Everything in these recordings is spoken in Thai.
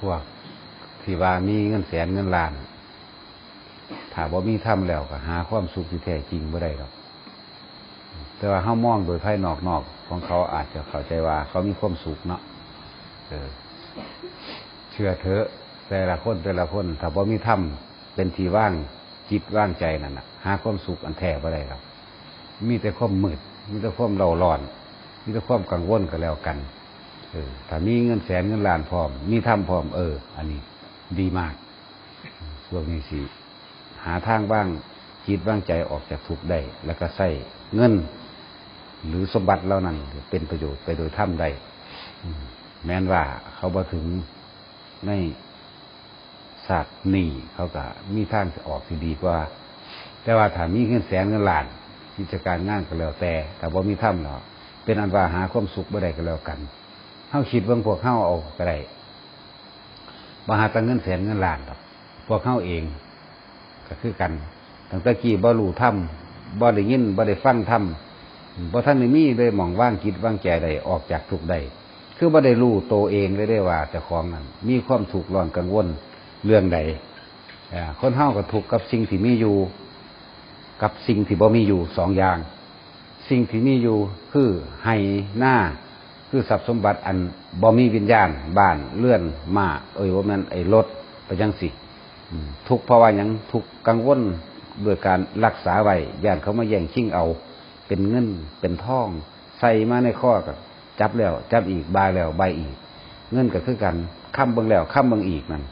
พวกที่ว่ามีเงินแสนเงินล้านถ้าบ่มีทำแล้วก็หาความสุขที่แท้จริงบ่ได้หรอกแต่ว่าเฮามองโดยภายนอกๆของเขาอาจจะเข้าใจว่า เขามีความสุขเนาะเออเชื่อเถอะแต่ละคนแต่ละคนถ้าบ่มีถ้ำเป็นที่ว่างจิตว่างใจนั่นน่ะหาความสุขอันแท้บ่ได้หรอกมีแต่ความมืด มีแต่ความเร่าร้อน มีแต่ความกังวลก็แล้วกัน เออถ้ามีเงินแสนเงินล้านพร้อม มีถ้ำพร้อมเออ อันนี้ ดีมากพวกนี้สิหาทางบ้างจิตว่างใจออกจากทุกข์ได้ แล้วก็ใส่เงิน หรือสมบัติเหล่านั้นเป็นประโยชน์ไปโดยถ้ำได้แม้นว่าเขาบ่ถึงในศาสตร์นี่เขาก็มีทางออกที่ดีกว่า แต่ว่าถ้ามีเงินแสนเงินล้านกิจการงานก็แล้วแต่แต่บ่ามีถ้ำหรอกเป็นอันว่าหาความสุขบ่ได้ก็แล้วกัน เฮาคิดเบิ่งพวกเฮาเอาก็ได้บ่หาตังเงินแสนเงินล้านหรอกพวกเฮาเอง ก็คือกันตั้งแต่กี้บ่รู้ถ้ำบ่ได้ยินบ่ได้ฟังถ้ำบ่ท่านได้มีเลยมองว่างคิดว่างใจใดออกจากทุกใดคือบ่ได้รู้ตัวเองเลยได้ว่าเจ้าของนั้นมีความถูกร้อนกังวลเรื่องใดคนเฮาก็ถูกกับสิ่งที่มีอยู่ กับสิ่งที่บ่มีอยู่สองอย่าง สิ่งที่มีอยู่คือให้หน้า คือทรัพย์สมบัติอันบ่มีวิญญาณบ้านเลื่อนมาเอ้ยว่ามันไอ้รถไปจังสิทุกข์เพราะว่ายังทุกกังวลด้วยการรักษาไว้ย่านเขามาแย่งชิงเอา เป็นเงินเป็นทอง ใส่มาในข้อกับจับแล้ว จับอีกบายแล้วใบอีก เงินก็คือกันค้ำเบิงแล้วค้ำเบิงอีกนั่น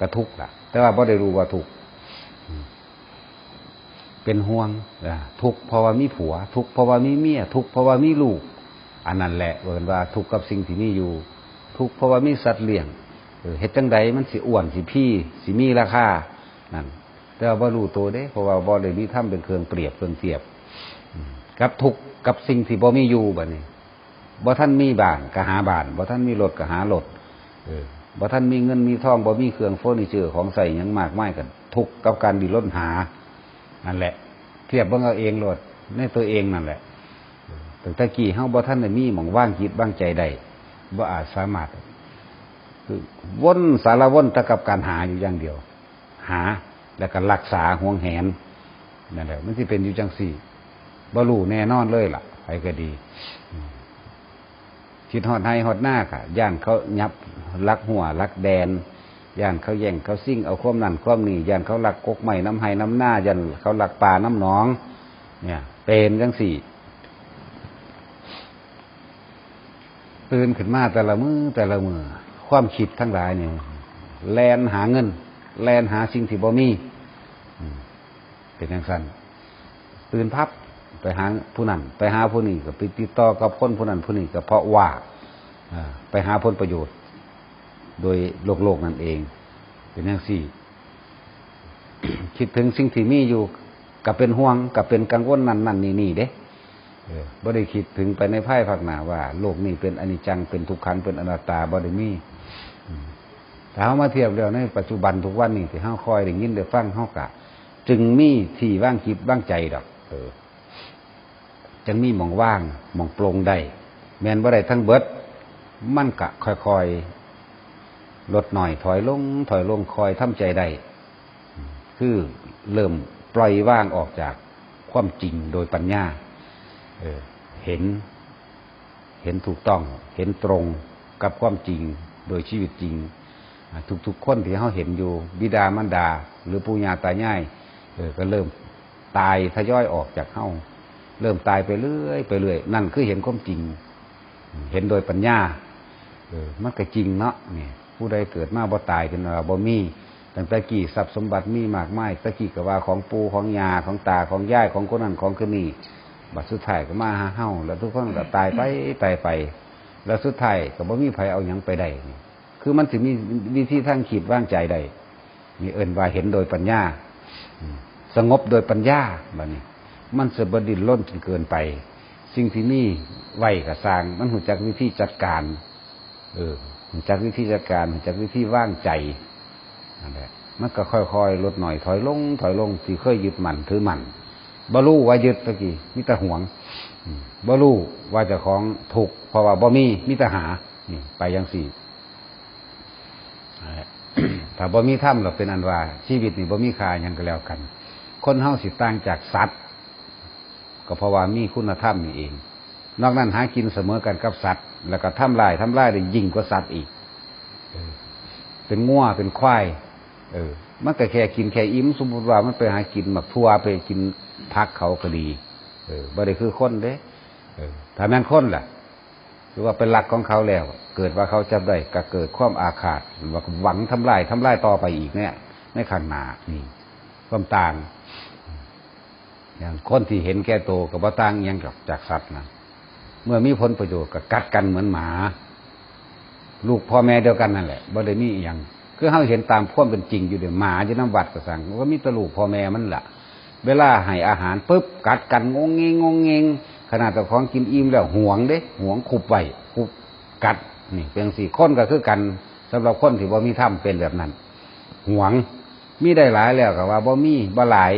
ก็ทุกข์ละแต่ว่าบ่ได้รู้ว่าทุกข์เป็นห่วงทุกข์เพราะว่ามีผัว ทุกข์เพราะว่ามีเมียทุกข์เพราะว่ามีลูก อันนั้นแหละเวินว่าทุกข์กับสิ่งที่มีอยู่ ทุกข์เพราะว่ามีสัตว์เลี้ยงเออเฮ็ดจังใดมันสิอ้วนสิพี่สิมีราคานั่นแต่ว่าบ่รู้ตัวเด้ เพราะว่าบ่ได้มีถ้ำเป็นเครื่องเปรียบเครื่องเทียบกับทุกข์กับสิ่งที่บ่มีอยู่บัดนี้บ่ท่านมีบ้านก็หาบ้านบ่ท่านมีรถก็หารถบ่ท่านมีเงินมีทองบ่มีเครื่องเฟอร์นิเจอร์ของใส่ยังมากมายกัน ทุกข์กับการดิ้นรนหานั่นแหละ เทียบเบิ่งเอาเองโลดในตัวเองนั่นแหละ ตั้งแต่กี้เฮาบ่ท่านได้มีหม่องว่างจิตว่างใจได้บ่อาจสามารถคือวนสารวนตะกับการหาอยู่อย่างเดียว หาแล้วก็รักษาห่วงแหนนั่นแหละมันที่เป็นอยู่จังสี่บรูแน่นอนเลยล่ะไปก็ดีคิดฮอดให้ฮอดหน้าค่ะย่านเขายับลักหัวลักแดนย่านเขาแย่งเขาซิ่งเอาความนั่นความนี่ย่านเขาลักกกใหม่น้ำไห้น้ำหน้าย่านเขาลักป่าน้ำหนอง เนี่ย เป็นจังสี่ ตื่นขึ้นมาแต่ละมือแต่ละมือความคิดทั้งหลายเนี่ยแลนหาเงิน แลนหาสิ่งที่บ่มีเป็นอย่างสั้นตื่นพับไปหาผู้นั้นไปหาผู้นี้ก็ไปติดต่อกับคนผู้นั้นผู้นี้ก็เพราะว่าไปหาผลประโยชน์ โดยโลกโลกนั่นเอง เป็นอย่างสี่ คิดถึงสิ่งที่มีอยู่กับเป็นห่วงกับเป็นกังวลนั่นนั่นนี่นี่เด้อ บ่ได้คิดถึงไปในภายภาคหน้าว่า โลกนี้เป็นอนิจจังเป็นทุกขังเป็นอนัตตาบ่ได้มีแต่เฮามาเทียบแล้วในปัจจุบันทุกวันนี้ที่เฮาคอยได้ยินได้ฟังเฮากะ จึงมีที่ว่างคิดว่างใจดอก เออ จึงมีมองว่างมองโปร่งได้แมนบ่ได้ทั้งเบิด มันกะค่อยๆลดหน่อยถอยลง ถอยลงคอยทำใจได้คือเริ่มปล่อยว่างออกจากความจริงโดยปัญญา เห็น เห็นถูกต้อง เห็นตรงกับความจริงโดยชีวิตจริง ทุกๆคนที่เขาเห็นอยู่ บิดามารดา หรือปู่ย่าตายายก็เริ่มตายทยอยออกจากเขาเริ่มตายไปเรื่อยไปเรื่อยนั่นคือเห็นความจริง เห็นโดยปัญญาเออมันก็จริงเนาะเนี่ยผู้ใดเกิดมาบ่ตายเป็นว่าบ่มีตั้งแต่กี่ทรัพย์สมบัติมีมากมายตะกี้ก็ว่าของปูของยาของตาของย่ายของคนนั้นของคนนี้ บัดสุดท้ายก็มาหาเฮาแล้วทุกคนก็ตายไปตายไป แล้วสุดท้ายก็บ่มีไผเอาหยังไปได้นี่คือมันสิมีวิธีทางขีดว่างใจได้มีเอิ้นว่าเห็นโดยปัญญาอืมสงบโดยปัญญาบัดนี้ มันสบดินล้นจนเกินไป สิ่งที่มีไหวกับสร้าง มันหูจักวิธีจัดการ เออหูจักวิธีจัดการหูจักวิธีว่างใจนั่นแหละมันก็ค่อยๆลดหน่อยถอยลง ถอยลงที่เคยยึดมันถือมัน บรู้ว่ายึดตะกี้มิตรห่วงอืมบรู้ว่าเจะของถูกเพราะว่าบ่มีมิตรหานี่ไปยังสี่ถ้าบ่มีถ้ำเราเป็นอันว่า ชีวิตนี่บ่มีค่ายังก็แล้วกัน คนเฮาสิต่างจากสัตว์ ก็เพราะว่ามีคุณธรรมนี่เอง นอกนั้นหากินเสมอกันกับสัตว์ แล้วก็ทำลายทำลายได้ยิ่งกว่าสัตว์อีกเออเป็นง่วเป็นควาย เออ มันก็แค่กินแค่อิ่มสมมติว่ามันไปหากินหมักทั่วไปกิน พักเขาก็ดี เออบ่ได้คือคนเด้เออถ้าแม่นคนล่ะ หรือว่าเป็นหลักของเขาแล้ว เกิดว่าเขาจับได้ก็เกิดความอาฆาตหว่าหวังทำลายทำลายต่อไปอีกเนี่ยในข้างหน้านี่ความต่างอย่างคนที่เห็นแก่โตกับว่าต่างยังกับจากสัตว์นะเมื่อมีผลประโยชน์ก็กัดกันเหมือนหมา ลูกพ่อแม่เดียวกันนั่นแหละบ่ได้มีอย่างคือเขาเห็นตามความเป็นจริงอยู่เดี๋ยวหมาจะน้ำวัดกระสังก็มีตลูกพ่อแม่มันละ เวลาให้อาหารปุ๊บกัดกันงงเงงงงเงงขนาดแต่ของกินอิ่มแล้วห่วงเด้ห่วงขุบไว้ขุบกัดนี่เป็นสี่คนก็คือกันสำหรับคนที่บ่มีถ้ำเป็นแบบนั้นห่วงมีได้หลายแล้วก็ว่าบ่มีบ่หลาย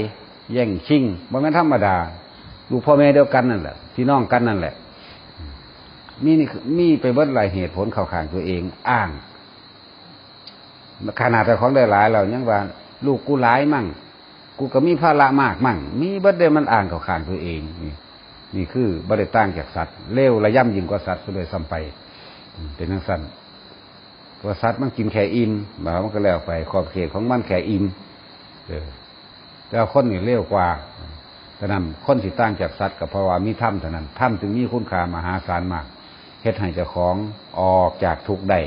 แย่งชิงบ่แม่นธรรมดาลูกพ่อแม่เดียวกันนั่นแหละพี่น้องกันนั่นแหละมีนี่มีไปเบิดหลายเหตุผลเข้าขางตัวเองอ้างขนาดแต่ของได้หลายเรายังว่า ลูกกูหลายมั่ง กูก็มีภาระมากมั่ง มีบิดเดมันอ่างเข้าขางตัวเองนี่นี่คือบริต่างจากสัตว์เลวระย่ำยิ่งกว่าสัตว์ก็เลยซ้ำไปเป็นทั้งสั้นว่าสัตว์มันกินแค่อิ่มหมามันก็แล้วไปขอบเขตของมันแค่อิ่มเออแต่ว่าคนนี่เลวกว่าแต่นั้นคนสิต่างจากสัตว์กับเพราะว่ามีถ้ำเท่านั้นถ้ำจึงมีคุณค่ามหาศาลมากเฮ็ดให้เจ้าของออกจากทุกข์ได้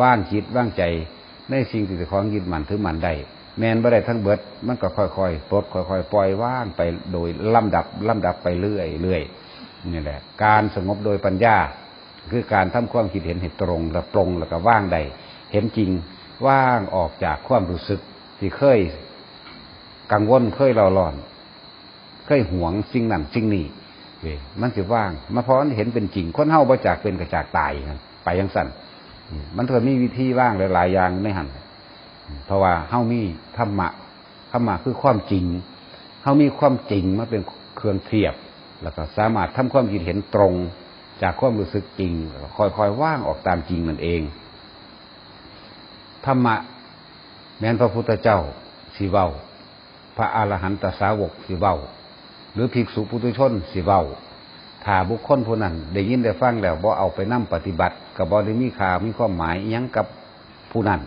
ว่างจิตว่างใจในสิ่งที่เจ้าของยึดมั่นถือมั่นได้ แมนบ่ได้ทั้งเบิด มันก็ค่อยๆปลดค่อยๆ ปล่อยว่างไปโดยลำดับลำดับไปเรื่อยเรื่อยนี่แหละ การสงบโดยปัญญา คือการทำความคิดเห็นเห็นตรงและตรงแล้วก็ว่างได้เห็นจริงว่างออกจากความรู้สึก ที่เคยกังวลเคยเราร้อน เคยหวงสิ่งนั้นสิ่งนี้เว้ยมันสิว่าง มาพอมันเห็นเป็นจริงคนเฮาบ่จากเป็นกระจากตายนไปยังสั่นมันก็มีวิธีว่างหลายๆอย่างในหันอืม เพราะว่าเฮามีธรรมะธรรมะคือความจริงเฮามีความจริงมาเป็นเครื่องเทียบ แล้วก็สามารถทำความคิดเห็นตรง จากความรู้สึกจริงค่อยๆว่างออกตามจริงมันเองธรรมะแม้นพระพุทธเจ้าสีเว้า พระอรหันตสาวกสีเว้า หรือภิกษุปุถุชนสีเว้าถ้าบุคคลผู้นั้นได้ยินได้ฟังแล้วบ่เอาไปนั่งปฏิบัติกับบ่ได้มีค่ามีความหมายยังกับผู้นั้น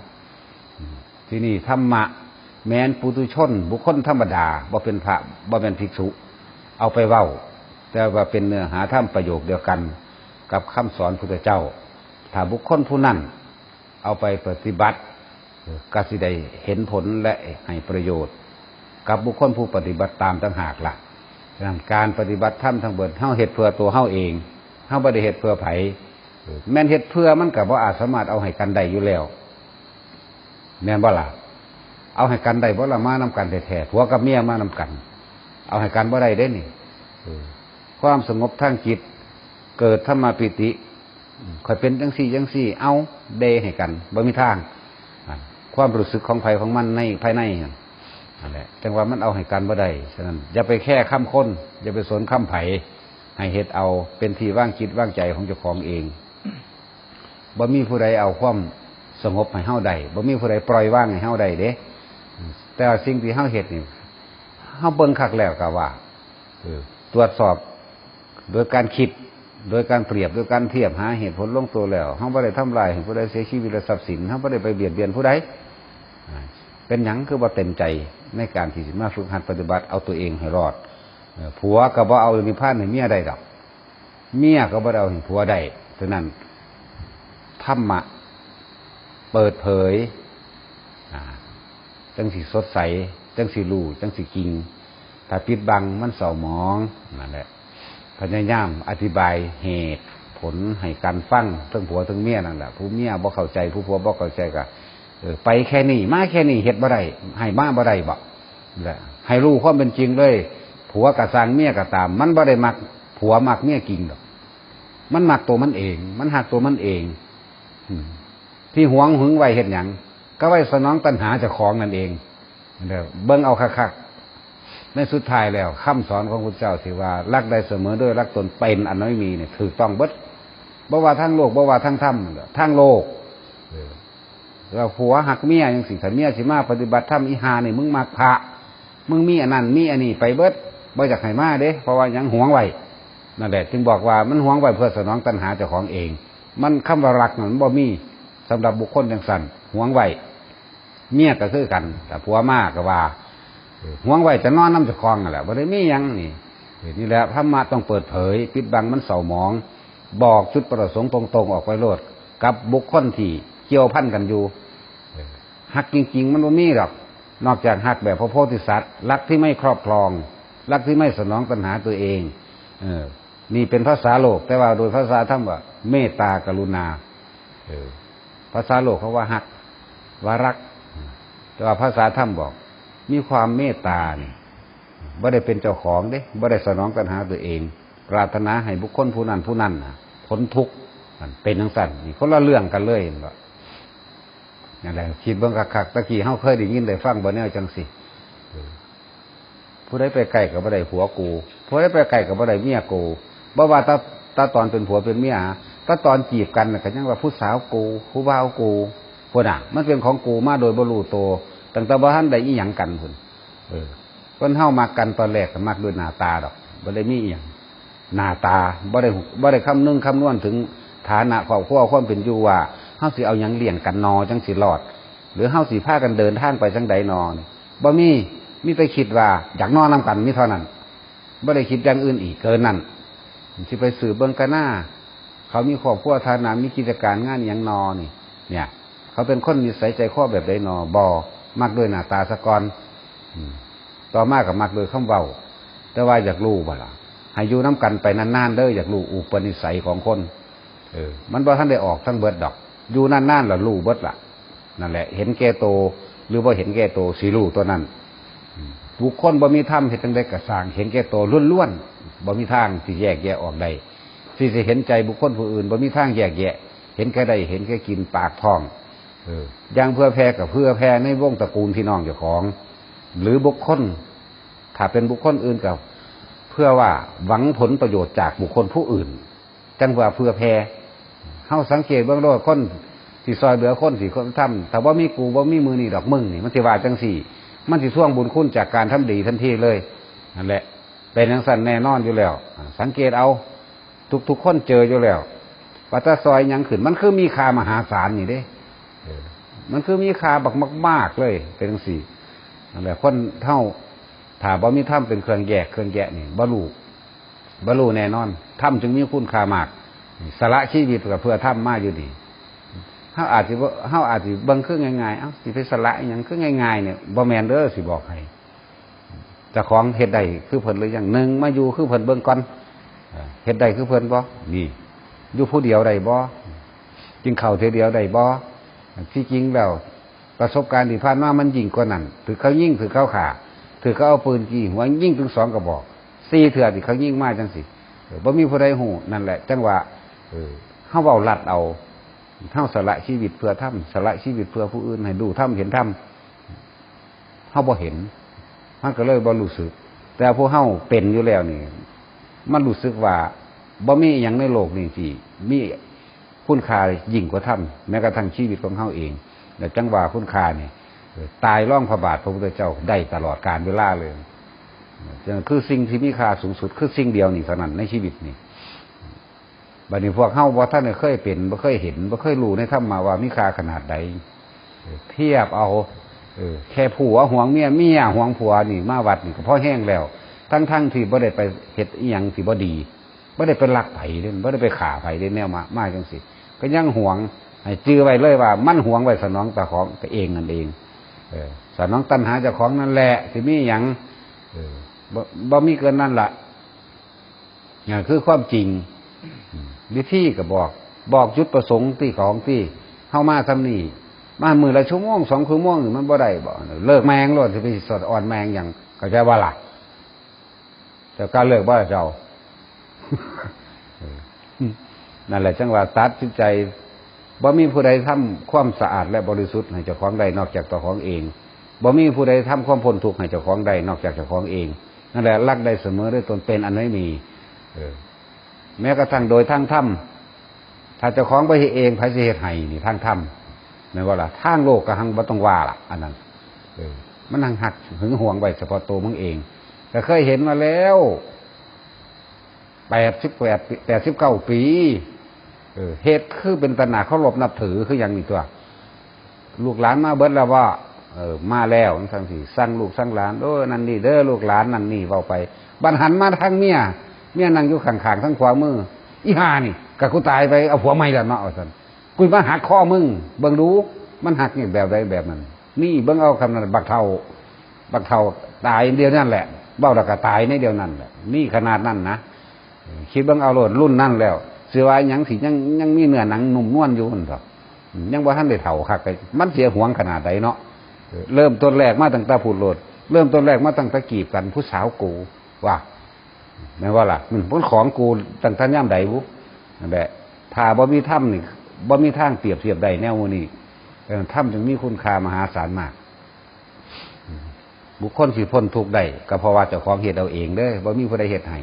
ที่นี่ธรรมะแม้นปุถุชน บุคคลธรรมดาบ่เป็นพระบ่เป็นภิกษุ เอาไปเว้า แต่ว่าเป็นเนื้อหาธรรมประโยคเดียวกัน กับคำสอนพุทธเจ้า ถ้าบุคคลผู้นั้นเอาไปปฏิบัติก็สิได้เห็นผลและให้ประโยชน์ กับบุคคลผู้ปฏิบัติตามต่างหากละ่ะฉะนั้นการปฏิบัติธรรมทั้งเบิดเฮาเฮ็ดเพื่อตัวเฮาเองเฮาบ่ได้เฮ็ดเพื่อไผเออแม่นเฮ็ดเพื่อมันก็บ่อาจสามารถเอาให้กันได้อยู่แล้ว แม่นบ่ล่ะเอาให้กันได้บ่ละมานำกันแท้ๆผัวกับเมียมานำกัน เอาให้กันบ่ได้เด้นี่ความสงบทางจิต เกิดธรรมาปิติคอยเป็นจังซี่จังซี่ เอาเดให้กันบ่มีทาง ความรู้สึกของไผของมันในภายในนั่นแหละจังว่ามันเอาให้กันบ่ได้ฉะนั้นอย่าไปแค่ค้ำค้นอย่าไปสนค้ำไผให้เฮ็ดเอาเป็นที่ว่างจิตว่างใจของเจ้าของเองบ่มีผู้ใดเอาความ สงบให้เฮาได้บ่มีผู้ใดปล่อยว่างให้เฮาได้เด้แต่ว่าสิ่งที่เฮาเฮ็ดนี่เฮาเบิ่งคักแล้วก็ว่าตรวจสอบโดยการคิดโดยการเปรียบโดยการเทียบหาเหตุผลลงตัวแล้วเขาไม่ได้ทำลายให้ผู้ใดเสียชีวิตและทรัพย์สินเขาไม่ได้ไปเบียดเบียนผู้ใดเป็นหยังคือว่าเต็มใจในการที่จะมาฝึกหัดปฏิบัติเอาตัวเองให้รอดผัวก็บ่เอานิพพานให้เมียได้ดอก เมียก็บ่ได้เอาให้ผัวได้ฉะนั้นธรรมะ เปิดเผยจังสีสดใส จังสีรูจังสีกิงถ้าปิดบังมันเศร้าหมองนั่นแหละพยายามอธิบายเหตุผลให้การฟังทั้งผัวทั้งเมียนั่นแหละผู้เมียบ่เข้าใจผู้ผัวบ่เข้าใจก็เออไปแค่นี้มาแค่นี้เฮ็ดบ่ได้ให้มาบ่ได้บ่แหละให้รู้ความเป็นจริงเลย ผัวกะสางเมียกะตาม มันบ่ได้มัก ผัวมักเมียกิงดอก มันมักตัวมันเอง มันหักตัวมันเองอื ที่หวงหึงไว้เฮ็ดหยังก็ไว้สนองตัณหาเจ้าของนั่นเองเด้อเบิ่งเอาคักๆในสุดท้ายแล้วคำสอนของพระเจ้าที่ว่า รักได้เสมอด้วยรักตนเป็นอันไม่มีเนี่ยถูกต้องเบิดบ่ว่าทั้งโลกบ่ว่าทั้งธรรมทั้งโลกเราผัวหักเมียยังสิถ้าเมียสิมาปฏิบัติธรรมอีหานี่มึงมักพระมึงมีอันนั้นมีอันนี้ไปเบิดบ่อยากให้มาเด้เพราะว่ายังหวงไว้นั่นแหละจึงบอกว่ามันหวงไว้เพื่อสนองตัณหาเจ้าของเอง มันคำว่ารักมันบ่มี สำหรับบุคคลอย่างสั่นหวงไว้เมียก็คือกัน แต่ผัวมากก็ว่าเออหวงไว้จะนอนน้ำจะคลองนั่นแหละบ่ได้มียังนี่นี่แหละธรรมะต้องเปิดเผย ปิดบังมันเศร้าหมอง บอกจุดประสงค์ตรงๆออกไปโลด กับบุคคลที่เกี่ยวพันกันอยู่หักจริง ๆ มันบ่มีหรอก นอกจากหักแบบพระโพธิสัตว์รักที่ไม่ครอบครองรักที่ไม่สนองตัณหาตัวเอง เออ นี่เป็นภาษาโลก แต่ว่าโดยภาษาธรรมว่า เมตตากรุณา เออ ภาษาโลกเขาว่าหัก ว่ารัก แต่ว่าภาษาธรรมบอก มีความเมตตาเนี่ยบ่ได้เป็นเจ้าของเด้บ่ได้สนองตัณหาตัวเอง ปรารถนาให้บุคคลผู้นั้นผู้นั้นนะพ้นทุกข์เป็นทั้งสั้นนี่คนละเรื่องกันเลยเห็นบ่อย่างไรคิดเบิ่งคักๆตะกี้เฮาเคยได้ยินได้ฟังบ่แนวจังสิผู้ใดไปไกลกับบ่ได้ผัวกู ผู้ใดไปไกลกับบ่ได้เมียกูบ่ว่าตาตาตอนเป็นผัวเป็นเมีย ตาตอนจีบกันนะก็ยังว่าผู้สาวกูผู้บ่าวกูพุ่นน่ะ มันเป็นของกูมาโดยบรู้ตัวตั้งแต่บ่ทันได้อีหยังกันพุ่นเออคนเฮามักกันตอนแรกก็มักด้วยหน้าตาดอกบ่ได้มีอีหยังหน้าตาบ่ได้บ่ได้คำนึงคำนวณถึงฐานะครอบครัวความเป็นอยู่ว่าเฮาสิเอายังเลี้ยงกันนอจังสิรอด หรือเฮาสิพากันเดินทางไปจังใดนอนี่บ่มีมีแต่คิดว่าอยากนอนนํกันมีเท่านั้นบ่ได้คิดอย่างอื่นอีกเกินนั้นสิไปสืบเบิ่งกันหน้า เขามีครอบครัวฐานะมีกิจการงานหยังนอนี่เนี่ย เขาเป็นคนนิสัยใจคอแบบใดนอบ่มักด้วยหน้าตาสะกอนต่อมากับมักโดยคำเว้าแต่ว่าอยากรู้บ่ล่ะให้อยู่น้ำกันไปนานๆเด้ออยากรู้อุปนิสัยของคน เออ มันบ่ท่านได้ออกทั้งเบิดดอก อยู่นานๆแล้วรู้เบิดล่ะนั่นแหละ เห็นแก่โต หรือว่าเห็นแก่โตสีรู้ตัวนั้นบุคคลบ่มีธรรมเห็นจังได้กระสางเห็นแก่โตล้วนๆบ่มีทางที่แยกแยะออกได้ ที่จะเห็นใจบุคคลผู้อื่นบ่มีทางแยกแยะ เห็นแค่ใดเห็นแค่กินปากท้องออย่างเพื่อแพร่กับเพื่อแพร่ในวงตระกูลพี่น้องเจ้าของ หรือบุคคล ถ้าเป็นบุคคลอื่นกับเพื่อว่าหวังผลประโยชน์จากบุคคลผู้อื่น จังว่าเพื่อแพร่เฮาสังเกตเบื้องโลดคนที่ซอยเหลือคนสี่คนทำแต่ว่ามีกูว่ามีมือนี่ดอกมึงนี่มันสิว่าจังสี่ มันสิท่วงบุญคุณจากการทำดีทันทีเลยนั่นแหละเป็นอย่างสันแน่นอนอยู่แล้ว สังเกตเอา ทุกๆคนเจออยู่แล้วว่าถ้าซอยยังขึ้น มันคือมีค่ามหาศาลนี่เด้เออมันคือมีค่าบักมาก ๆ เลย เป็นจังสี่นั่นแหละคนเท่าถาบ่มีถ้ำเป็นเครื่องแยกเครื่องแยะนี่บ่รู้บ่รู้แน่นอนถ้ำจึงมีคุณค่ามากสละชีวิตกับเพื่อถ้ำมาอยู่ดีเฮาอาจสิบ่เฮาอาจสิเบิ่งคือง่ายๆเอ้าสิไปสละอหยังคือง่ายๆเนี่ยบ่แมนเด้อสิบอกให้จ้าของเฮ็ดได้คือเพิ่นหรืออยังหนึ่งมาอยู่คือเพิ่นเบิ่งก่อน เออเฮ็ดได้คือเพิ่นบ่นี่อยู่ผู้เดียวได้บ่กินข้าวเทอเดียวได้บ่ที่จริงแล้วประสบการณ์ที่ผ่านมามันยิ่งกว่านั้นถือเขายิ่งถือเขาขาถือเขาเอาปืนกี่หัวยิ่งถึงสองกระบอกสี่เถื่อที่เขายิ่งมากจังสิเออบ่มีผู้ใดหูนั่นแหละ จังหวะเออเฮาเว้าลัดเอาเฮาสละชีวิตเพื่อทำสละชีวิตเพื่อผู้อื่นให้ดูทำเห็นทำเฮาบ่เห็นมันก็เลยบ่รู้สึก แต่พวกเฮาเป็นอยู่แล้วนี่ มันรู้สึกว่าบ่มีอย่างในโลกนี้ที่มีคุณค่ายิ่งกว่าธรรมแม้กระทั่งชีวิตของเฮาเองแต่จังหวะคุณค่าเนี่ยตายร่องพระบาทพระพุทธเจ้าได้ตลอดการเวลาเลยจังคือสิ่งที่มีค่าสูงสุดคือสิ่งเดียวนี่เท่านั้นในชีวิตนี่บัดนี้พวกเฮาว่าท่านเนี่ยเคยเป็นบ่เคยเห็นบ่เคยรู้ในธรรมมาว่ามีค่าขนาดใดเทียบเอา เออ แค่ผัวห่วงเมียเมียห่วงผัวนี่มาวัดนี่ก็พอแห้งแล้ว ทั้งๆที่บ่ได้ไปเฮ็ดอีหยังที่บ่ดีบ่ได้ไปลักไผเด่นบ่ได้ไปฆ่าไผเด่นแนวมามาจังสิก็ยังห่วงให้จื้อไว้เลยว่า มันห่วงไว้สนองตาของตัวเองนั่นเองเออสนองตัณหาเจ้าของนั่นแหละสิมีหยังเออบ่มีเกินนั่นล่ะอย่างคือความจริงวิธีก็บอก บอกจุดประสงค์ที่ของที่เข้ามาทำนี่มามือละชั่วโมงสองชั่วโมงนี่มันบ่ได้บ่เลิกแมงโลดสิไปสดอ่อนแมงอย่างก็จะว่าล่ะ แต่การเลิกว่าเจ้านั่นแหละจังหวะตัดสินใจบ่มีผู้ใดทำความสะอาดและบริสุทธิ์ให้เจ้าของใดนอกจากเจ้าของเองบ่มีผู้ใดทำความพ้นทุกข์ให้เจ้าของใดนอกจากเจ้าของเองนั่นแหละรักได้เสมอด้วยตนเป็นอันไม่มี เออ แม้กระทั่งโดยทางธรรมถ้าเจ้าของไปเองไผสิเฮ็ดให้นี่ทางธรรมแม่ว่าล่ะทางโลกก็หังบ่ต้องว่าล่ะ อันนั้น เออ มันหังหักหึงหวงไว้เฉพาะตัวมึงเอง ก็เคยเห็นมาแล้วแปดสิบแปดแปดสิบเก้าปีเออเหตุคือเป็นตนาเขาหลบนับถือคืออย่างนี้ตัว ลูกหลานมาเบิดแล้วว่า เออ มาแล้วทั้งสี่สั่งลูกสั่งหลานโอ้นั่นนี่เด้อลูกหลานนั่นนี่เว้าไปบันหันมาทางเมียเมียนั่งอยู่ข้างๆทั้งขวามืออีหานี่กะกูตายไปเอาผัวใหม่แล้วเนาะว่าซั่นกูมาหักข้อมึงเบิ่งดูมันหักนี่แบบใดแบบนั้นนี่เบิ่งเอาคำนั้นบักเทาบักเทาตายเดียวนั่นแหละ เบ้าแล้วก็ตายในเดียวนั่นแหละนี่ขนาดนั้นนะคิดเบิ่งเอาโลดรุ่นนั่นแล้วเสือว่าหยังสิยังยังมีเนื้อหนังหนุ่มนวลอยู่นั่นเถอะยังว่าท่านได้เฒ่าคักไปมันเสียหวงขนาดใดเนาะเริ่มต้นแรกมาตั้งแต่พูดโลด เริ่มต้นแรกมาตั้งแต่กีบกันผู้สาวกูว่าแม่ว่าล่ะมันพ้นของกูตั้งท่านย่ำใดบุแหละถ้าบ่มีถ้ำนี่บ่มีทางเปรียบเทียบใดแนวนี้ถ้ำจึงมีคุณค่ามหาศาลมาก บุคคลสิพ้นทุกข์ได้ก็เพราะว่าเจ้าของเหตุเอาเองเด้อบ่มีผู้ใดเหตุให้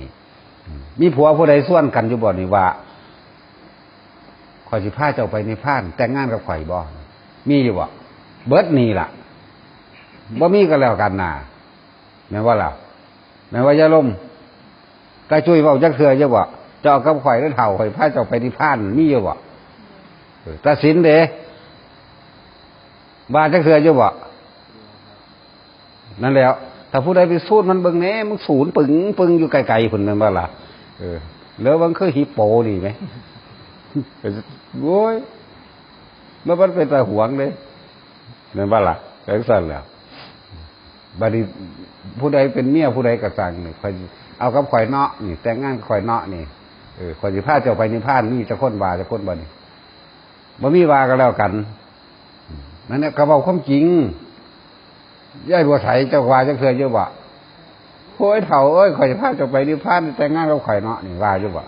มีผัวผู้ใดส่วนกันอยู่บ่นี่ว่าข่อยสิพาเจ้าไปในพาน แต่งงานกับข่อยบ่มีอยู่บ่เบิดนี่ล่ะบ่มีก็แล้วกันน่ะแม่ว่าล่ะแม่ว่าอย่าลมกระจุยเว้าจักเทื่ออยู่บ่เจ้ากับข่อยหรือเฒ่าข่อยพาเจ้าไปนิพานมีอยู่บ่ตัดสินเด้ว่าจักเทื่ออยู่บ่ นั่นแหล้วถ้าผู้ใดไปสูดมันเบิ่งแน่มึงศูนย์ปึงปึงอยู่ไกลๆพุ่นแม่นบล่ะเออแล้วมันคือฮิปโปนี่ไหมโอ้ยแล้วมันเป็นแต่หวงเด้แม่นบ่ล่ะจังซั่นแล้วบัดนี้ผู้ใดเป็นเมียผู้ใดกระสังนี่คอยเอากับข่อยเนาะนี่ แต่งงานข่อยเนาะนี่เออข่อยสิพาเจ้าไปนิพพานมีจะค้นว่าจะค้นบ่นี่บ่มีวาก็แล้วกันนั่นแหละก็เว้าความจริง ยายบัวไถเจ้าว่าจักเทื่ออะบ่โอ้ยเฒ่าเอ้ยข่อยพาจ้าไปนิพพานแต่งงานกับข่อยเนาะนี่ว่าอยู่บ่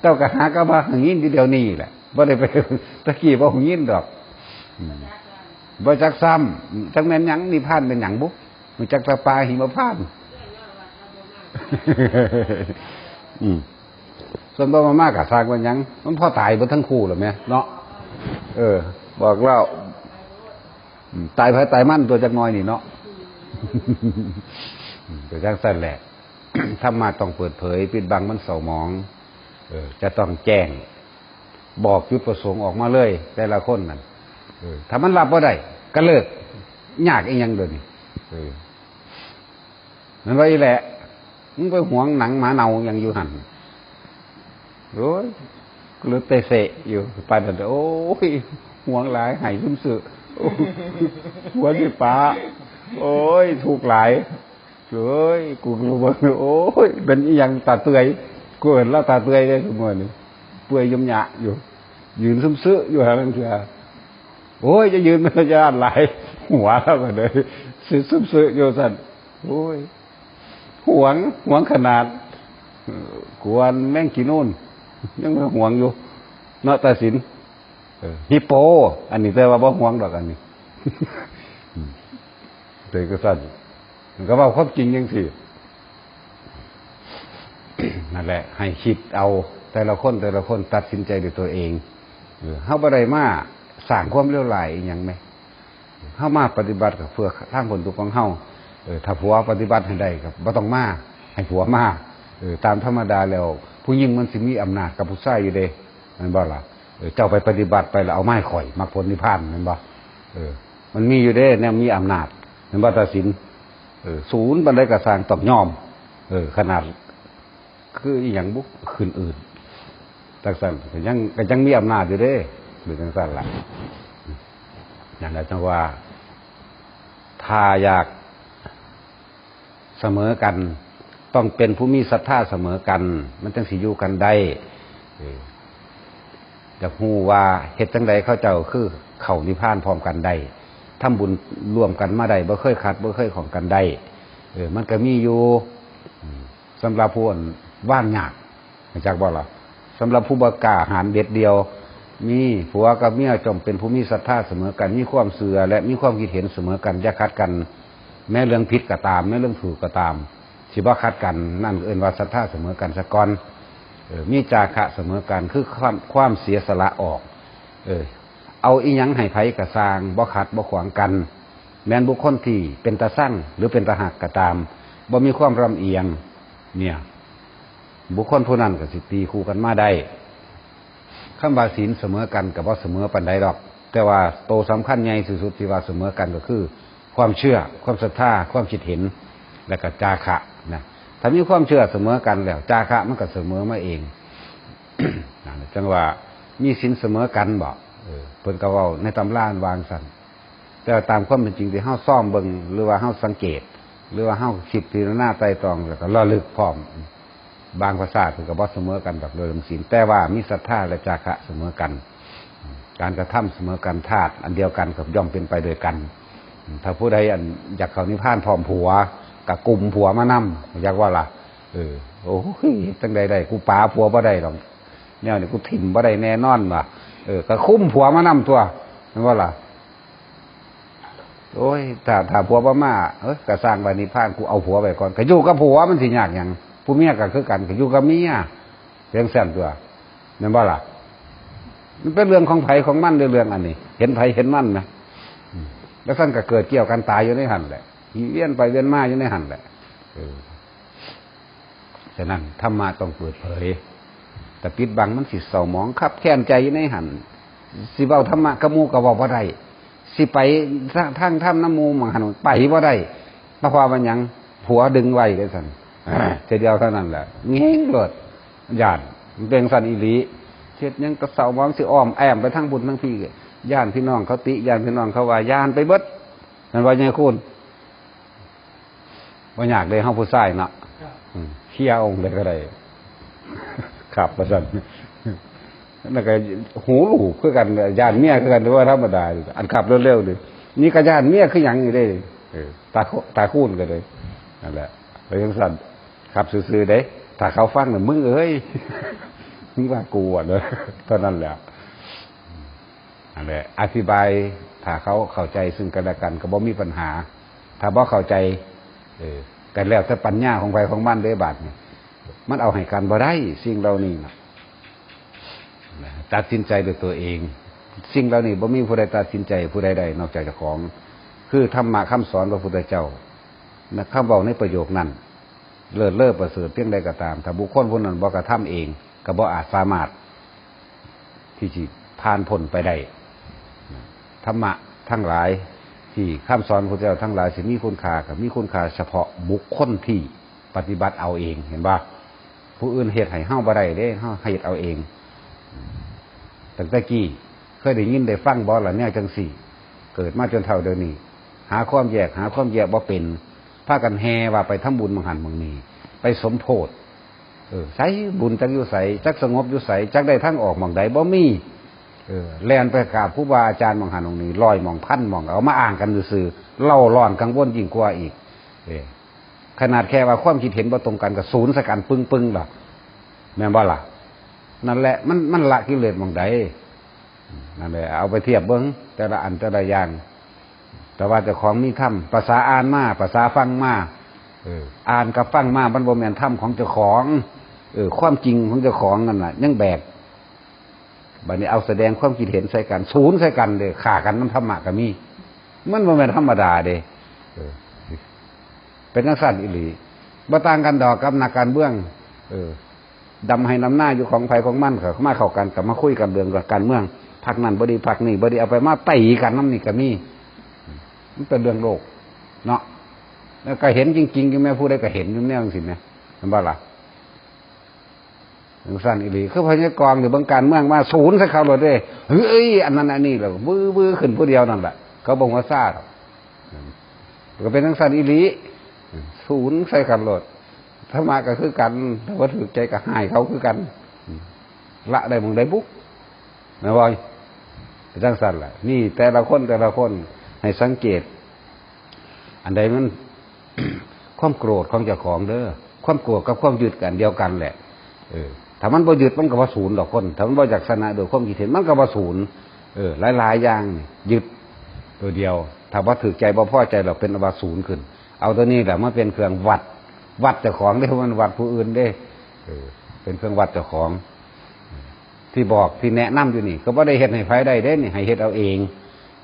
เจ้าก็หากระบะหึงยินทีเดียวนี้แหละบ่ได้ไปตะกี้บ่หงยินดอกอืมบ่จักซ้ำจักแม่นหยังนิพพานเป็นหยังบุมันจักตะปาหิมพานอืมส่วนบ่มามากกะสร้างว่าหยัง มันพ่อตายบ่ทั้งคู่หรอแม่เนาะเออ บอกเล่า ตายภายตายมั่นตัวจักน้อยนี่เนาะอืมตัวจักสั่นแหละธรรมะต้องเปิดเผย ปิดบังมันเศร้าหมอง เออ จะต้องแจ้ง บอกจุดประสงค์ออกมาเลย แต่ละคนนั่นถ้ามันรับบ่ได้ก็เลิกยากอีหยังเดียวนี้เออนั่นว่าอีแหละมึงไปหวงหนังหมาเนายังอยู่หันโอ้ยก็เลยเตะเสะอยู่ปานนั้นโอ้ยหวงหลายหายซุ่มสึโอ้ย หัวที่ป้า โอ้ย ถูกหลายเอ้ยกูรู้ว่าโอ้ย เป็นอีหยังตาเตยกูเห็นแล้วตาเตยได้ทุกมื่อนี่เปื่อยยมหยะอยู่ ยืนซุ่มซึอยู่หาลังเถื่อโอ้ย จะยืนเป็นระยะหลาย หัวแล้วก็เลยซึซึมซึโยสันโอ้ยหวงหวงขนาดเอ่อกวนแม่งกี่นู่นยังไม่หวงอยู่เนาะตาสิน ฮิปโป อันนี้แต่ว่าบ่หวงดอกอันนี้อืมแต่ก็สั้นก็ว่าความจริงยังสินั่นแหละ ให้คิดเอา แต่ละคนแต่ละคนตัดสินใจด้วยตัวเองเออเฮาบ่ได้มาสร้างความเลี้ยวไหลอย่างไหมเฮามาปฏิบัติกับเพื่อทางผลทุกข์ของเฮาเออถ้าผัวปฏิบัติให้ได้กับบ่ต้องมาให้ผัวมาเออตามธรรมดาแล้ว ผู้หญิงมันสิมีอำนาจกับผู้ชายอยู่เด้มันบ่ล่ะ เจ้าไปปฏิบัติไปแล้วเอาไม้ข่อยมรรคผลนิพพานแมันบ่เออ มันมีอยู่เด้แนวมีอำนาจแมันบ่ตัดสินเออศูนย์บันไดกระสร้างต้องยอม เออ ขนาด คืออย่างบุกคืนอื่นจังสันก็ยังก็ยังมีอำนาจอยู่เด้หรือจังสันละอย่างนั้นจังว่าถ้าอยากเสมอกัน ต้องเป็นผู้มีศรัทธาเสมอกัน มันจังสิอยู่กันได้ อออยากฮู้ว่าเฮ็ดจังใดเขาเจ้าคือเขานิพพานพร้อมกันได้ทำบุญร่วมกันมาได้บ่เคยขัดบ่เคยของกันได้เออ มันก็มีอยู่อืมสำหรับผู้อ่อนว่างยากจากบ่ล่ะสำหรับผู้บ่กาหารเด็ดเดียว มีผัวกับเมียจมเป็นผู้มีศรัทธาเสมอกัน มีความเสื่อและมีความคิดเห็นเสมอกันอย่าคัดกัน แม้เรื่องผิดก็ตาม แม้เรื่องถูกก็ตามสิบ่คัดกัน นั่นเอิ้นว่าศรัทธาเสมอกันสะก่อน มีจาคะเสมอกันคือความความเสียสละออก เออ เอาอีหยังให้ไผกระสร้างบ่ขัดบ่ขวางกัน แม้นบุคคลที่เป็นตาสั่งหรือเป็นตาหักก็ตามบ่มีความรำเอียง เนี่ย บุคคลผู้นั้นก็สิตีคู่กันมาได้คำว่าศีลเสมอกันกับว่าเสมอปันใดดอก แต่ว่าโตสำคัญใหญ่สุดที่ว่าเสมอกันก็คือ ความเชื่อ ความศรัทธาความคิดเห็นและก็จาคะ ถ้ามีความเชื่อเสมอกันแล้วจาคะมันก็เสมอมาเองนั่นแหละจังว่ามีศีลเสมอกันบอกเพิ่นก็เว้าในตำราอันวางสันแต่ตามความเป็นจริงที่เฮาซ่อมเบิงหรือว่าเฮาสังเกต หรือว่าเฮาคิดพิจารณาไตรตรองแล้วก็ระลึกพร้อม บางภาษาถือกับว่าเสมอกันแบบโดยลำศีลแต่ว่ามีศรัทธาและจาคะเสมอกัน การกระทำเสมอกันธาตุอันเดียวกันกับย่อมเป็นไปโดยกัน ถ้าผู้ใดอันอยากเขานิพพานพร้อมผัว กับกลุ่มผัวมานำอยากว่าล่ะเออโอ้ยตั้งใดได้กูป้าผัวบ่ได้หรอกแนวนี่กูถิ่มบ่ได้แน่นอนว่ะเออก็คุ้มผัวมานำตัวนั่นว่าล่ะโอ้ยถ้าถ้าผัวบ่มาเอ้ยก็สร้างไว้นิพานกูเอาผัวไปก่อนก็อยู่กับผัวมันสิยากหยังผู้เมียก็คือกันก็อยู่กับเมียเรื่องแซ่นตัวนั่นบ่าล่ะมันเป็นเรื่องของไผของมันเรื่องอันนี้ เห็นไผเห็นมันนะอืมแล้วท่านก็เกิดเกี่ยวกันตายอยู่ในหันแหละีเวียนไปเวียนมาอยู่ในหันแหละเออฉะนั้นธรรมะต้องเปิดเผย แต่ปิดบังมันสิเศร้ามองขับ แค้นใจอยู่ในหันสิเบาธรรมะกระมูกระบอกว่าได้สิไปทางทางถ้ำน้ำมูมังหันไปว่าได้พราะว่ามันยังผัวดึงไว้เลยสันเจเดียวเท่านั้นแหละเงี้ยเกิดญาติมันเป็นสันอีหลีเช็ดยังกระเสาหมองสิอ้อมแอมไปทั้งบุญทั้งพี่ญาติพี่น้องเขาติญาติพี่น้องเขาว่าญาติไปเบิดนั่นว่าไงคุณ ว่าอยากเลยห้องผู้ชายเนาะครับอืมเชี่ยองค์เลยก็ได้ขับประสันนั่นก็หูลูกคือกันญาติเมียคือกันหรือว่าธรรมดาอยู่อันขับเร็วๆเลยนี่ก็ญาติเมียคือหยังอยู่ได้เออตาโคตาคูนกันเลยนั่นแหละไปยังสั่นขับซื่อๆเด้ถ้าเขาฟังน่ะมึงเอ้ยมึงว่ากูอะเลยเท่านั้นแหละอันแหละอธิบายถ้าเขาเข้าใจซึ่งกันและกัน ก็บ่มีปัญหา ถ้าบ่เข้าใจ เออกันแล้วแต่ปัญญาของไปของมันเด้บาดนี่ยมันเอาให้กันบ่ได้สิ่งเหล่านี้นะตัดสินใจด้วยตัวเอง สิ่งเหล่านี้บ่มีผู้ใดตัดสินใจผู้ใดใดนอกจากเจ้าของ คือธรรมะคำสอนพระพุทธเจ้านะคำบอกในประโยคนั้นเลิศเลิศประเสริฐเพียงใดก็ตามถ้าบุคคลผู้นั้นบ่กระทำเองก็บ่อาจสามารถ ที่จะผ่านพ้นไปได้ธรรมะทั้งหลาย ที่คำสอนพระเจ้าทั้งหลายสิมีคุณค่ากับมีคุณค่าเฉพาะบุคคลที่ปฏิบัติเอาเองเห็นป่ะผู้อื่นเหตุให้เฮ้าบ่ได้เด้เฮ้าเหตุเอาเองตั้งแต่กี้เคยได้ยินได้ฟังบอละเนี่ยจังสี่ เกิดมาจนเท่าเดี๋ยวนี้ หาความแยกหาความแยกบ่เป็นพากันแฮว่าไปทำบุญมังหันมังนีไปสมโพธเออใช้บุญจักอยู่ใสจักสงบอยู่ใสจักได้ทั้งออกมองใดบ่มี เออแลนไปกราบผู้บาอาจารย์มองหันตรงนี้ลอยมองพันมองเอามาอ่างกันดูซื่อเล่าร้อนกังวลยิ่งกว่าอีก เออขนาดแค่ว่าความคิดเห็นบ่ตรงกันกับศูนย์สกันปึ้งปึ้งๆล่ะแม่นบ่ล่ะ นั่นแหละมันมันละกิเลสมองใดนั่นแหละเอาไปเทียบเบิ้งแต่ละอันแต่ละอย่าง แต่ว่าเจ้าของมีถ้ำภาษาอ่านมาภาษาฟังมาเอออ่านกับฟังมาบรรบแมนถ้ำของเจ้าของ เออ ความจริงของเจ้าของนั่นน่ะยังแบก บัดนี้เอาแสดงความคิดเห็นใส่กันศูนย์ใส่กันเลยข่ากันน้ำธรรมะก็มี มันบ่แม่นธรรมดาเด้เออเป็นนักสั่นอิหลีบ่ต่างกันดอกกับนักการเบื้อง เออดำให้น้ำหน้าอยู่ของไผของมันเขามาเข้ากันกับมาคุยกันเรื่องกับการเมืองพักนั้นบดีพักนี้บดีเอาไปมาตีกันน้ำนี่ก็มีมันเป็นเรื่องโลก เนาะแล้วก็เห็นจริงๆอยู่แม่ผู้ใดก็เห็นอยู่แน่จริงๆนะเห็นบ่ล่ะ อย่างสั้นอีหลีคือพญากรหรือบางการเมืองมาศูนย์ใส่เขาเลยเด้เฮ้ยอันนั้นอันนี้แล้วบื้อบื้อขึ้นผู้เดียวนั่นแหละเขาบอกว่าซาดก็เป็นทั้งสั้นอีหลีศูนย์ใส่กันโลดถ้ามาก็คือกันถ้าว่าถือใจก็หายเขาคือกัน ละได้มึงได้บุ๊กนะบอยเป็นทั้งสั้นแหละนี่แต่ละคนแต่ละคนให้สังเกต อันใดมันความโกรธของเจ้าของเด้อความโกรธกับความยึดกันเดียวกันแหละเออ ถ้ามันบ่ยึดมันก็ว่ศูนย์ดอกคนถ้ามันบ่อยากชนะโดยความคิดเห็นมันก็ว่ศูนย์เออหลายๆอย่างนี่ยึดตัวเดียว ถ้าว่าถือใจบ่พอใจเราเป็นว่าศูนย์ขึ้น เอาตัวนี้แหละมาเป็นเครื่องวัด วัดเจ้าของได้มันวัดผู้อื่นได้เออเป็นเครื่องวัดเจ้าของ ที่บอกที่แนะนำอยู่นี่ ก็บ่ได้เฮ็ดให้ไผได้เด้นี่ให้เฮ็ดเอาเอง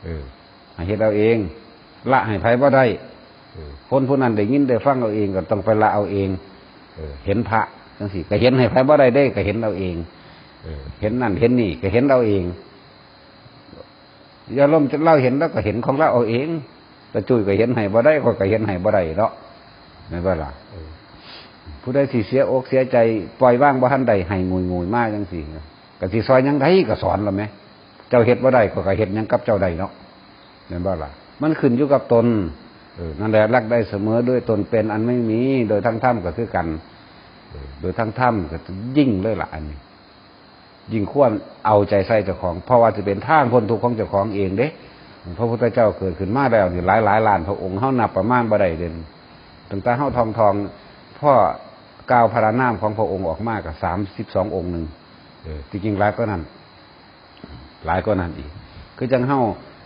เออให้เฮ็ดเอาเอง ละให้ไผบ่ได้คนผู้นั้นได้ยินได้ฟังเอาเองก็ต้องไปละเอาเองเห็นพระ จังซี่ก็เห็นให้ไผบ่ได้ได้ก็เห็นเอาเองเออเห็นนั่นเห็นนี่ก็เห็นเอาเองอย่าล้มจะเล่าเห็นแล้วก็เห็นของเราเอาเองแต่จุ้ยก็เห็นให้บ่ได้ก็ก็เห็นให้บ่ได้เนาะไม่ว่าล่ะเออผู้ใดที่เสียอกเสียใจปล่อยว่างบ่ทันใดให้งุยงุยๆมากจังซี่ก็สิซอยหยังไดก็สอนแล้วแหมเจ้าเฮ็ดบ่ได้ก็ก็เฮ็ดหยังกับเจ้าได้เนาะแม่นบ่ล่ะ มันขึ้นอยู่กับตนเออนั่นแหละรักได้เสมอด้วยตนเป็นอันไม่มี โดยทั้งถ้ำก็คือกันเออ โดยทั้งถ้ำก็ยิ่งเลยละอันนี้ยิ่งควรเอาใจใส่เจ้าของ เพราะว่าจะเป็นทางพ้นทุกข์ของเจ้าของเองเด้พระพุทธเจ้าเกิดขึ้นมาแล้วนี่หลายหลายล้านพระองค์เฮานับประมาณบ่ได้เด่นตั้งแต่เฮาทองทองพ่อกาวพระนามของพระองค์ออกมากับสามสิบสององค์หนึ่งที่จริงหลายก็นั้นหลายก็นั้นอีก คือจังเฮา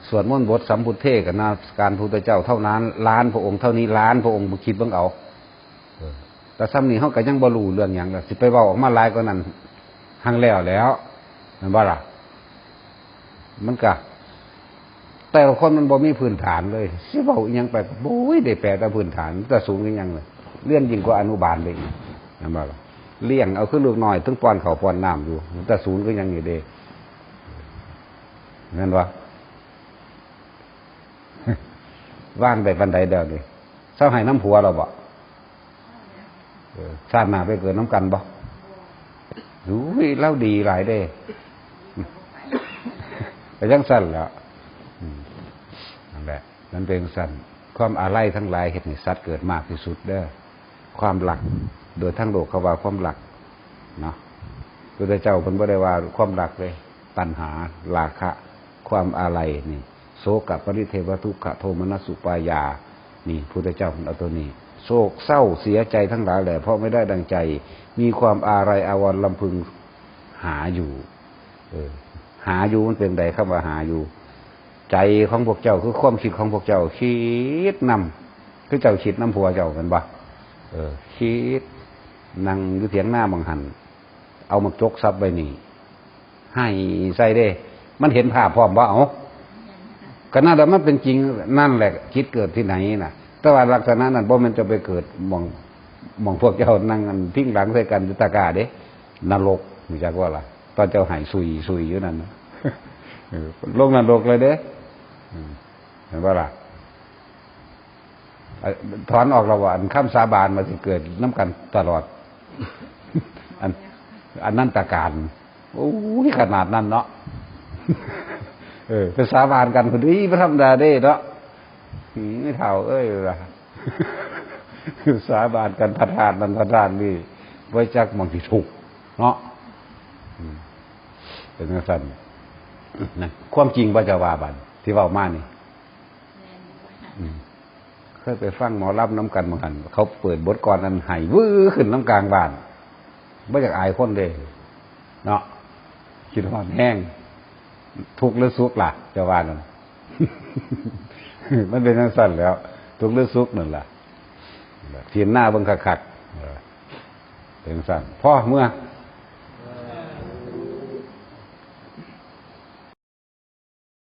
สวดมนต์บทสัมพุทเทกับนาการพุทธเจ้าเท่านั้นล้านพระองค์เท่านี้ล้านพระองค์บุคิดเบิ่งเอา แต่ซ้ำนี้เฮาก็ยังบรูเรื่องหยังละสิไปเว้าออกมาลายก็นั้นหังแล้วแล้วมันบ่ล่ะ มันก็แต่ละคนมันบ่มีพื้นฐานเลยสิเว้าอิหยังไปโอ้ยได้แปลแต่พื้นฐานแต่สูงอีหยังเลยเลื่อนยิ่งกว่าอนุบาลเลยอีกแมันบ่ล่ะเลี้ยงเอาขึ้นลูกน้อยถึงป้อนเขาป้อนน้ำอยู่แต่ศูนย์ก็ยังอยู่เด้นั่นวะว่างได้ปันใดเดียวนี่เศร้าให้น้ำผัวเราบออ ชาติหนาไปเกิดน้ำกันบ่รู้เล่าดีหลายเด้แต่ยังสั้นแล้วนั่นแหละนั่นเป็นสั้นความอาลัยทั้งหลายเหตุให้สัตว์เกิดมากที่สุดเด้อความหลัก โดยทั้งโลกเขาว่าความหลักเนาะพระเจ้าเป็นบ่ได้ว่าความหลักเลย ตัณหาราคะ ความอาลัยนี่โศกปริเทวทุกขโทมนัสสุปายา นี่พุทธเจ้าเอาตัวนี้ โศกเศร้าเสียใจทั้งหลายแหละเพราะไม่ได้ดังใจ มีความอาลัยอาวรณ์ลำพึงหาอยู่ เออ หาอยู่มันเป็นใดคำว่าหาอยู่ ใจของพวกเจ้าคือความคิดของพวกเจ้าคิดนำคือเจ้าคิดน้ำผัวเจ้ากันบ่เออ คิดนั่งอยู่เถียงหน้าบังหัน เอามาจกซับไปนี่ ให้ใส่เด้ มันเห็นภาพพร้อมว่าเอาก็น่าจะมันเป็นจริงนั่นแหละคิดเกิดที่ไหนน่ะ แต่ว่าลักษณะนั้นบ่แมันจะไปเกิดมองมองพวกเจ้านั่งกันทิ้งหลังใส่กันยุตากาเด้นรกมีจักว่าล่ะตอนเจ้าหายซุยซุยอยู่นั่นนะเออลงนรกเลยเด้เห็นว่าล่ะถอนออกระหว่างข้ามสาบานมาสิเกิดน้ำกันตลอด อันอันนั้นตาการโอ้ยขนาดนั้นเนาะเออไปสาบานกันคนนี้พระธรรมดาเด้เนาะ หืมไม่เท่าเอ้ยล่ะสาบานกันพระธาตุนันพระธาตุนี่ไว้จักมองที่ถูกเนาะอืมเป็นไงสันนะความจริงว่าจะว่าบันที่เว่ามานี่อืมเคยไปฟังหมอรับน้ำกันบางหัน เขาเปิดบทกรอันไห้วื้อขึ้นน้ำกลางบ้านไม่อยากอายคนเลยเนาะคิดหอนแห้งทุกข์หรือสุขล่ะจะว่านั่น มันเป็นทั้งสั้นแล้ว ทุกข์หรือสุขนั่นล่ะเทียนหน้าเบิ่งคักๆเป็นสั้นพ่อเมื่อ